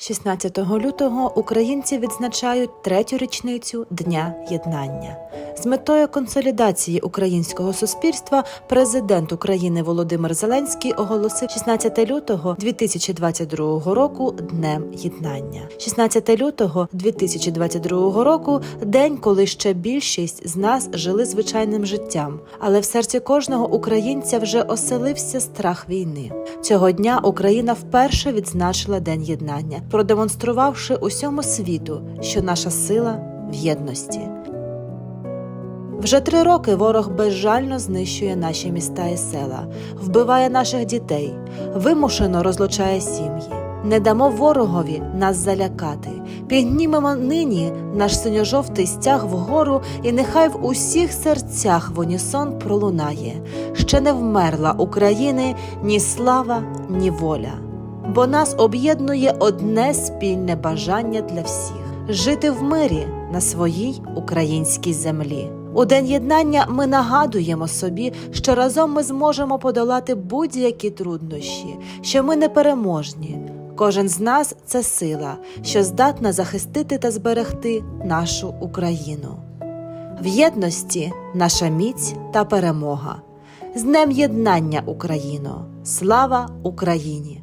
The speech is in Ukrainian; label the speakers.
Speaker 1: 16 лютого українці відзначають третю річницю Дня Єднання. З метою консолідації українського суспільства президент України Володимир Зеленський оголосив 16 лютого 2022 року Днем Єднання. 16 лютого 2022 року день, коли ще більшість з нас жили звичайним життям, але в серці кожного українця вже оселився страх війни. Цього дня Україна вперше відзначила День єднання, продемонструвавши усьому світу, що наша сила в єдності. Вже три роки ворог безжально знищує наші міста і села, вбиває наших дітей, вимушено розлучає сім'ї. Не дамо ворогові нас залякати. Піднімемо нині наш синьо-жовтий стяг вгору, і нехай в усіх серцях в унісон пролунає. Ще не вмерла України ні слава, ні воля. Бо нас об'єднує одне спільне бажання для всіх жити в мирі на своїй українській землі. У день єднання ми нагадуємо собі, що разом ми зможемо подолати будь-які труднощі, що ми непереможні. Кожен з нас це сила, що здатна захистити та зберегти нашу Україну. В єдності наша міць та перемога. З Днем Єднання Україно! Слава Україні!